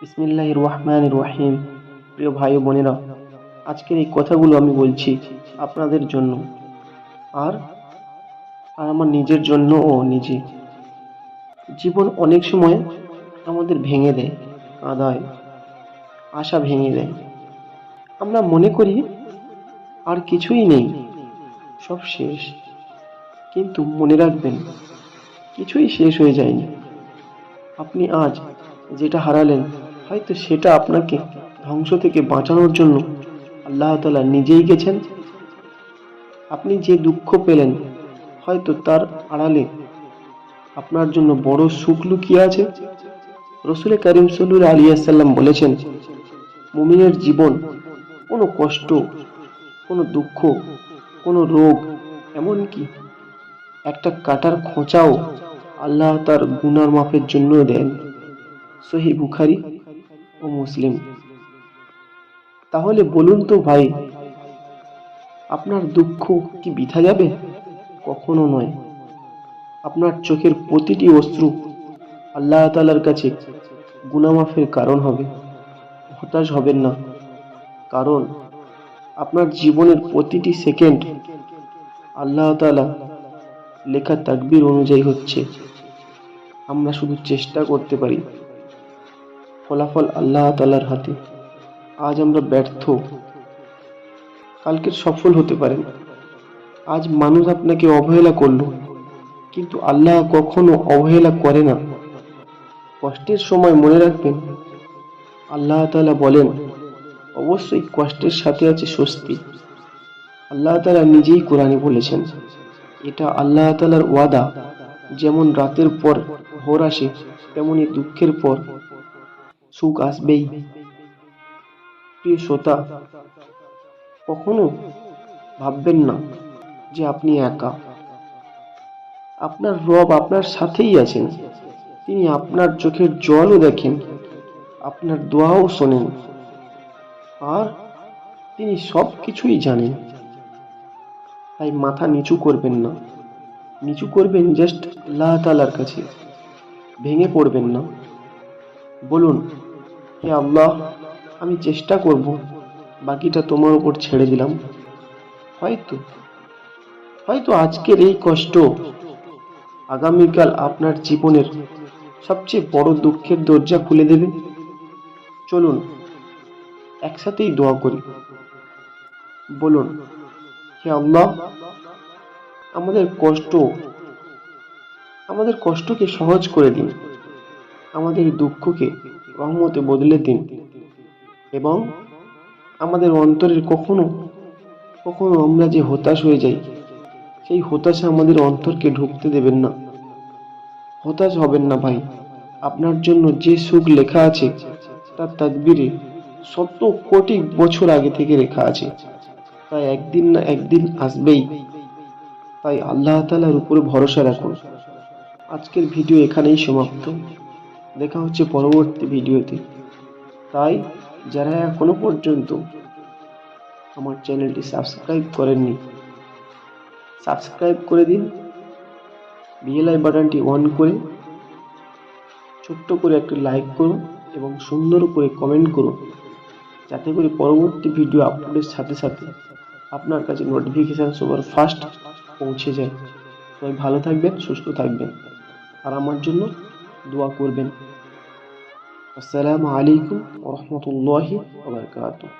বিসমিল্লাহ রহমান রহিম। প্রিয় ভাই ও বোনেরা, আজকের এই কথাগুলো আমি বলছি আপনাদের জন্য। আর আর আমার নিজের জন্য ও নিজে। জীবন অনেক সময় আমাদের ভেঙে দেয়, কাঁদায়, আশা ভেঙে দেয়। আমরা মনে করি আর কিছুই নেই, সব শেষ। কিন্তু মনে রাখবেন, কিছুই শেষ হয়ে যায়নি। আপনি আজ যেটা হারালেন হয়তো সেটা আপনাকে ধ্বংস থেকে বাঁচানোর জন্য আল্লাহ তালা নিজেই গেছেন। আপনি যে দুঃখ পেলেন, হয়তো তার আড়ালে আপনার জন্য বড় সুখ লুকিয়ে আছে। রসুল করিম সল্লুর আলিয়াসাল্লাম বলেছেন, মুমিনের জীবন কোনো কষ্ট, কোনো দুঃখ, কোনো রোগ, এমনকি একটা কাটার খোঁচাও আল্লাহ তার গুনার মাফের জন্য দেন। সহি বুখারি ও মুসলিম। তাহলে বলুন তো ভাই, আপনার দুঃখ কি বৃথা যাবে? কখনো নয়। আপনার চোখের প্রতিটি অশ্রু আল্লাহ তালার কাছে গুনামাফের কারণ হবে। হতাশ হবেন না। কারণ আপনার জীবনের প্রতিটি সেকেন্ড আল্লাহ তালা লেখা তাকবির অনুযায়ী হচ্ছে। আমরা শুধু চেষ্টা করতে পারি। ফলাফল আল্লাহ তালার হাতে। আজ আমরা ব্যর্থ। কালকের সফল হতে পারেন। আজ মানুষ আপনাকে অবহেলা করল। কিন্তু আল্লাহ কখনো অবহেলা করে না। কষ্টের সময় মনে রাখবেন। আল্লাহ তালা বলেন, অবশ্যই কষ্টের সাথে আছে স্বস্তি। আল্লাহ তালা নিজেই কোরআনে বলেছেন, এটা আল্লাহ তালার ওয়াদা। যেমন রাতের পর ভোর আসে, তেমনি দুঃখের পর সুখ আসবেই। প্রিয় শ্রোতা, কখনো ভাববেন না যে আপনি একা। আপনার রব আপনার সাথেই আছেন। তিনি আপনার চোখের জলও দেখেন, আপনার দোয়াও শোনেন। আর তিনি সব কিছুই জানেন। তাই মাথা নিচু করবেন না। নিচু করবেন জাস্ট আল্লাহ তালার কাছে। ভেঙে পড়বেন না। বলুন, হে আল্লাহ, আমি চেষ্টা করব, বাকিটা তোমার উপর ছেড়ে দিলাম। হয়তো হয়তো আজকের এই কষ্ট আগামীকাল আপনার জীবনের সবচেয়ে বড় দুঃখের দরজা খুলে দেবে। চলুন, একসাথেই দোয়া করি। বলুন, হে আল্লাহ, আমাদের কষ্ট, আমাদের কষ্টকে সহজ করে দিন। আমাদের দুঃখকে রহমতে বদলে দিন এবং আমাদের অন্তরের কখনো কখনো আমরা যে হতাশ হয়ে যাই, সেই হতাশা আমাদের অন্তরকে ঢুকতে দেবেন না। হতাশ হবেন না ভাই। আপনার জন্য যে সুখ লেখা আছে, তার তাকবিরে শত কোটি বছর আগে থেকে লেখা আছে। তাই একদিন না একদিন আসবেই। তাই আল্লাহ তালার উপরে ভরসা রাখুন। আজকের ভিডিও এখানেই সমাপ্ত। দেখা হচ্ছে পরবর্তী ভিডিওতে। তাই, যারা এখনও পর্যন্ত আমার চ্যানেলটি সাবস্ক্রাইব করেননি, সাবস্ক্রাইব করে দিন বিএলআই বাটনটি অন করে, ছোট্ট করে একটি লাইক করুন এবং সুন্দর করে কমেন্ট করুন যাতে করে পরবর্তী ভিডিও আপলোডের সাথে সাথে আপনার কাছে নোটিফিকেশান সবার ফার্স্ট পৌঁছে যায়। সবাই ভালো থাকবেন, সুস্থ থাকবেন। আর আমার জন্য দোয়া করবেন আসসালামু আলাইকুম রহমতুল্লাহি ওবরকাতুহ